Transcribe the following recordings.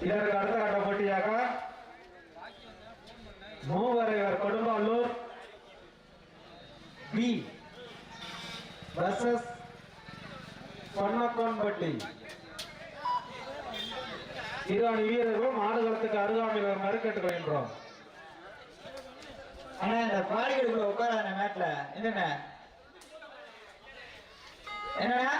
இதற்கு அடுத்த கட்ட போட்டியாக மூவரைவர் கொடும்பாலூர் பி. வர்சஸ் பொன்னக்கோன்பட்டி. இரு அணி வீரர்களும் ஆடுகளத்துக்கு அருகாமையில் வருமாறு கேட்டுக்கொள்கின்றோம் அண்ணா இந்த பாடிகளுக்குள்ள உட்காரான மேட்ல என்னென்ன என்னடா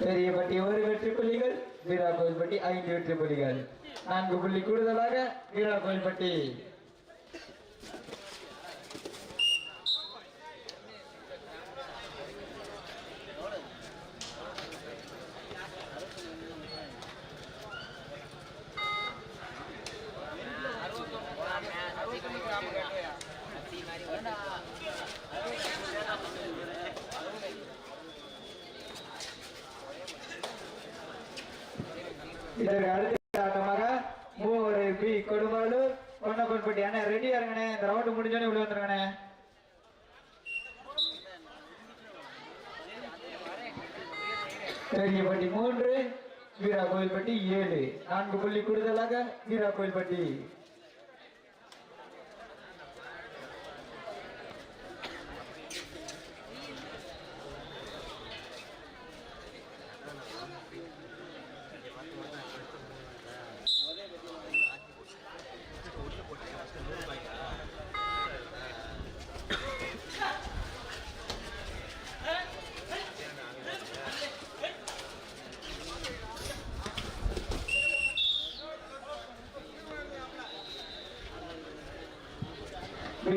பெரியப்பட்டி ஒரு வெற்றி புள்ளிகள். வீரா கோயில்பட்டி ஐந்து வெற்றி புள்ளிகள். நான்கு புள்ளி கூடுதலாக வீரா கோயில்பட்டி இதற்கு அடுத்த ஆட்டமாக மூவர் பி கொடுமாலூர் கொன்னப்பன்பட்டி அண்ணா ரெடியா இருங்கண்ணே இந்த ரவுண்டு முடிஞ்சோடனே உள்ள வந்துருங்கண்ணே. பெரியப்பட்டி மூன்று வீரா கோயில்பட்டி ஏழு. நான்கு புள்ளி கூடுதலாக வீரா கோயில்பட்டி.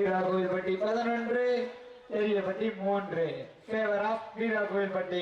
வீரா கோவில்பட்டி பதினொன்று பெரியபட்டி மூன்று. ஃபேவர் ஆஃப் வீரா கோவில்பட்டி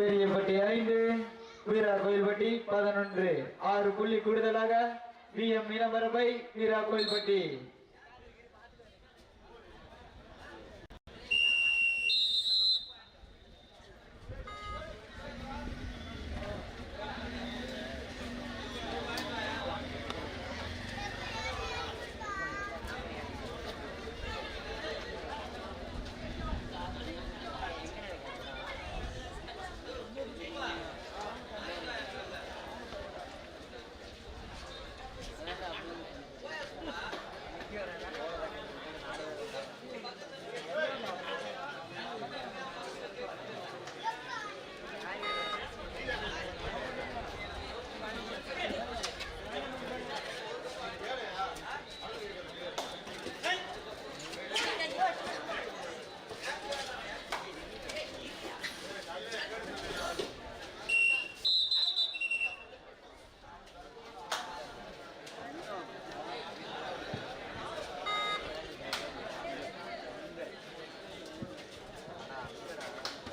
பெரியப்பட்டி ஐந்து வீரா கோயில்பட்டி பதினொன்று. ஆறு புள்ளி கூடுதலாக வி எம் மீனவரபை வீரா கோயில்பட்டி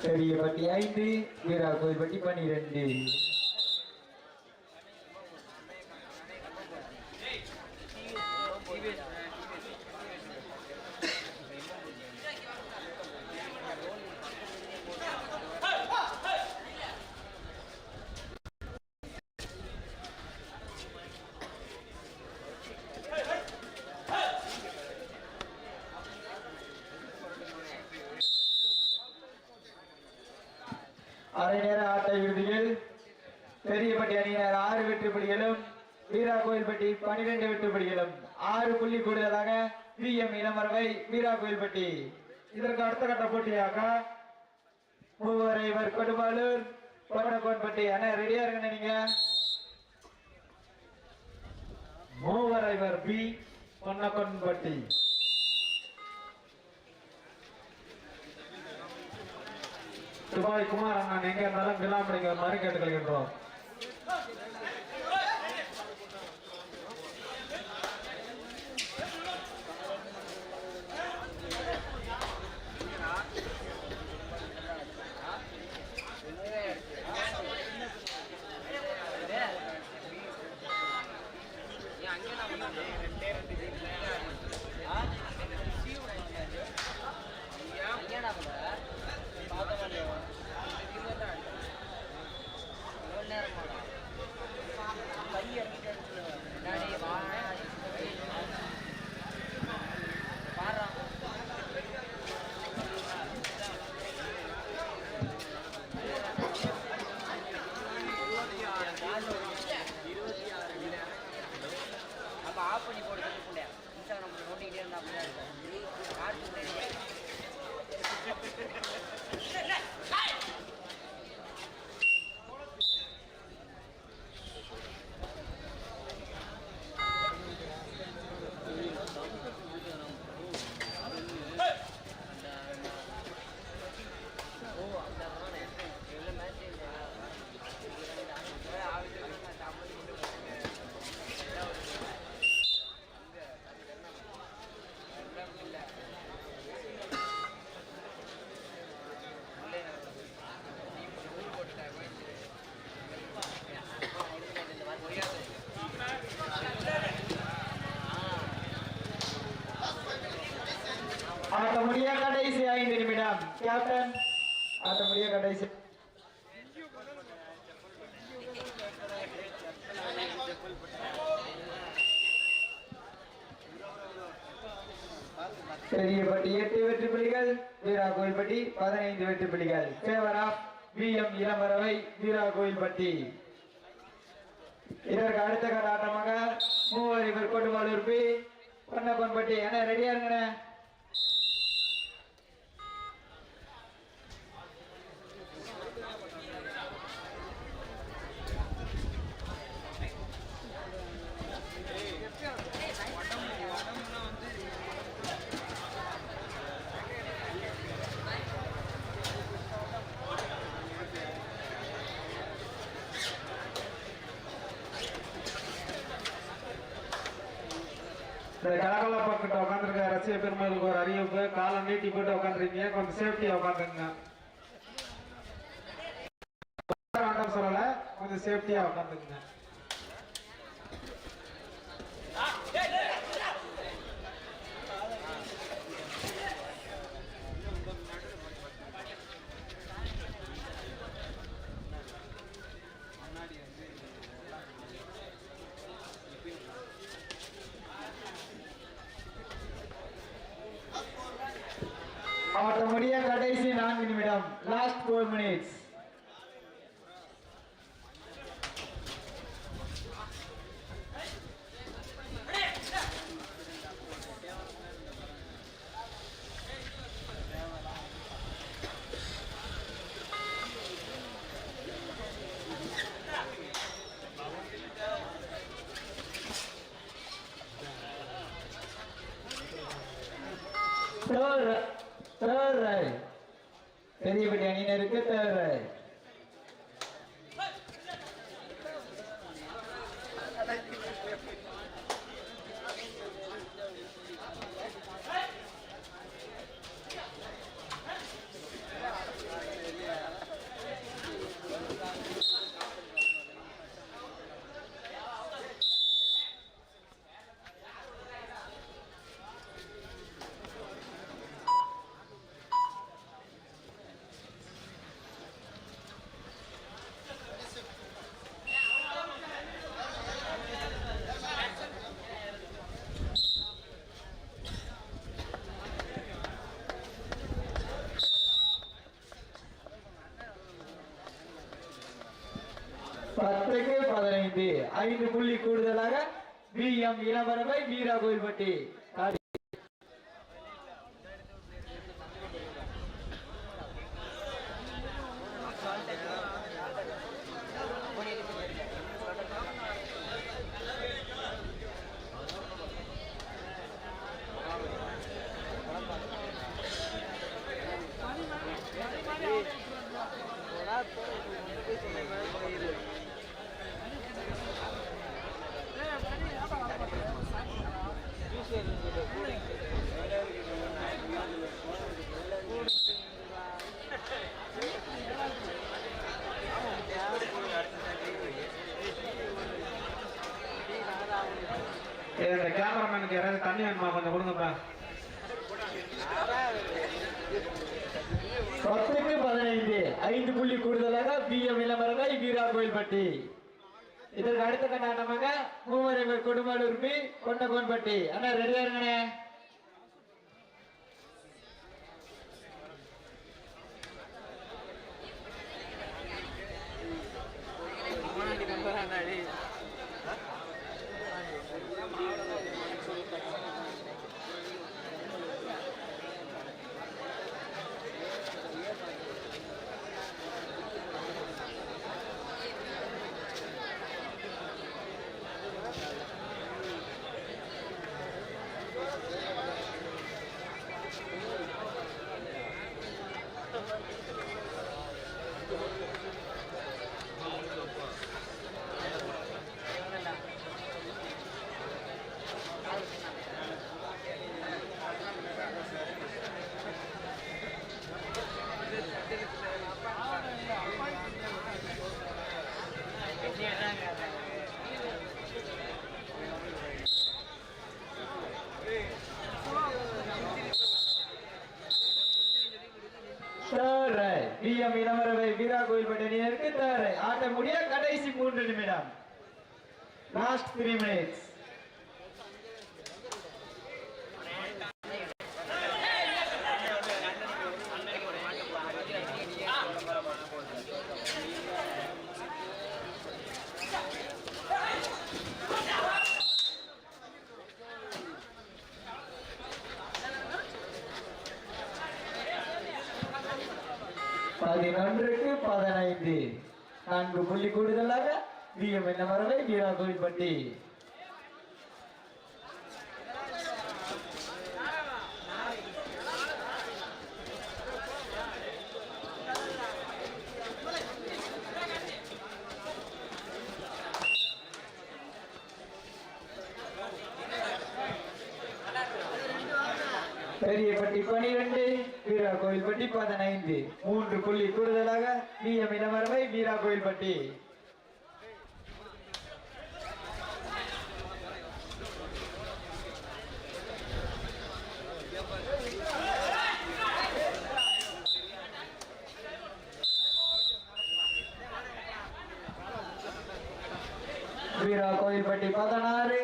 பெரியபட்டி ஐந்து வீரா கோயில்பட்டி பனிரெண்டு அரை நேர ஆட்ட இறுதியில் பெரியபட்டி அணியினர் ஆறு வெற்றி புள்ளிகளும் வீரா கோயில்பட்டி பனிரெண்டு வெற்றி புள்ளிகளும் ஆறு புள்ளி கூடுதலாக வி எம் இளமரவை வீரா கோயில்பட்டி இதற்கு அடுத்த கட்ட போட்டியாக மூவரைவர் கொடுபாலூர் பொன்னகோன்பட்டி அண்ணா ரெடியா இருங்க நீங்க. மூவரைவர் பி பொன்னக்கொன்பட்டி துபாய் குமார் அண்ணன் எங்க இருந்தாலும் விழாமணிக்கு வருமாறு கேட்டுக்கொள்கின்றோம் பெரியப்பட்டி எட்டு வெற்றி புலிகள் வீரா கோயில்பட்டி பதினைந்து வெற்றி புலிகள். Favour of V M Ilamaravai Veera Kovilpatti இதற்கு அடுத்த கட்ட ஆட்டமாக மூவர் இவர் கொடுமாலூர் பி பொன்னப்பன்பட்டி என்ன ரெடியா இருங்கண்ணே. இந்த கலகலா பக்கத்துல உட்காந்துருக்க ரசிக பெருமளுக்கு ஒரு அறிவிப்பு. காலை நீட்டி போட்டு உட்காந்துருக்கீங்க கொஞ்சம் சேஃப்டியா உட்காந்துருங்க வேண்டாம் சொல்லல. கொஞ்சம் சேஃப்டியா உட்காந்துருங்க நான்கு நிமிடம் last four minutes third third பெரிய பெரிய அணியினருக்கு தேவை. ஐந்து புள்ளி கூடுதலாக பி எம் இளவரவை வீரா கோயில்பட்டி காடி ஏய், இந்த கேமராமேனுக்கு யாராவது தண்ணி வேணுமா கொஞ்சம் கொடுங்கப்பா பத்துக்கு பதினைந்து ஐந்து புள்ளி கூடுதலாக பி எம் இளமரவை வீரா கோயில்பட்டி இதற்கு அடுத்த கண்டாட்டமாக மூவரை கொடுமாலூர் பி கொண்டகோன்பட்டி அண்ணா ரெடியா இருங்கண்ணே நான்கு புள்ளி கூடுதலாக வி என்ன வரவை வீரா கோயில்பட்டி பெரியப்பட்டி பனிரெண்டு வீரா கோயில்பட்டி பதினைந்து. மூன்று புள்ளி கூடுதலாக வி எம் இளமரவை வீரா கோயில்பட்டி வீரா கோயில்பட்டி பதினாறு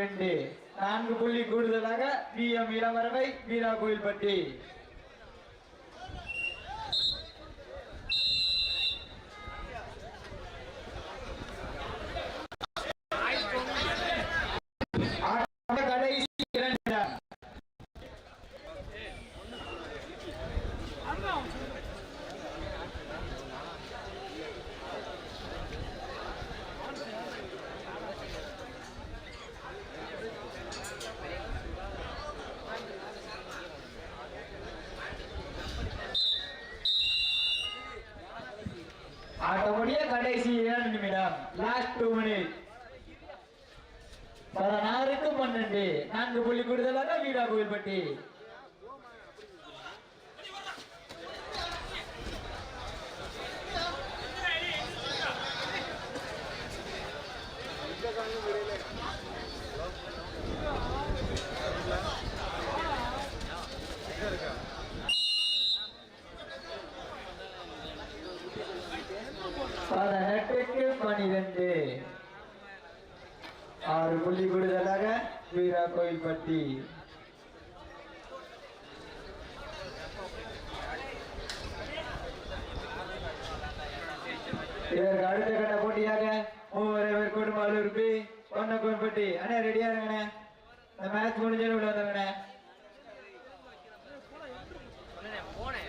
பெரியப்பட்டி நான்கு புள்ளி கூடுதலாக பி எம் இளவரவை வீரா கோயில்பட்டி. ஆட்டமுடிய கடைசி இரண்டு நிமிடம் லாஸ்ட் டூ மினிட் பதினாறுக்கு பன்னெண்டு நான்கு புள்ளி கூடுதலாக வீடா கோயில்பட்டி பதினெட்டுக்கு பனிரெண்டு ஆறு புள்ளி கூடுதலாக வீரா கோயில்பட்டி. இதற்கு அடுத்த கட்ட போட்டியாக மூவரைவர் கொடுமாலூர் பி பொன்னக்கோன்பட்டி அண்ணா ரெடியா இருங்கண்ணே. இந்த மேட்ச் முடிஞ்சது உள்ள வந்துருங்கண்ணே போனேன்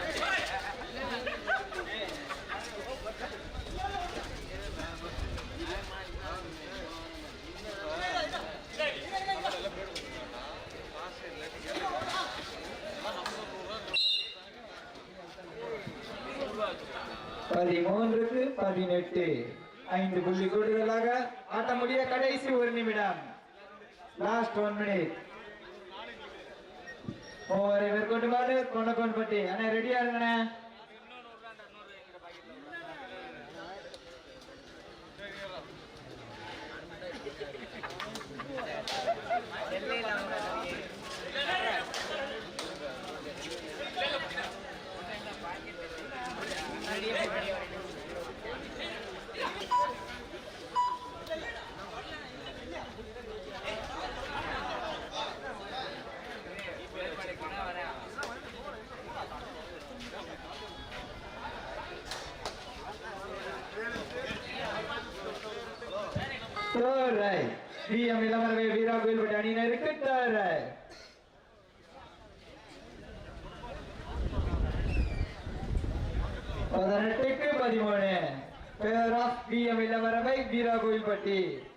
பதிமூன்றுக்கு பதினெட்டு. ஐந்து புள்ளி கூடுதலாக ஆட்ட முடிய கடைசி ஒரு நிமிடம். லாஸ்ட் ஒன் மினிட் மூவரைவர் கொண்டு பொன்னக்கோன்பட்டி அண்ணா ரெடியா இருங்கண்ணே Third right. PM Ilamaravai Veera Kovilpatti அணியினருக்கு third right. பதினெட்டுக்கு பதிமூணு பேர் ஆஃப் பிஎம் இளமரவை வீரா கோயில்பட்டி மூவரைவர்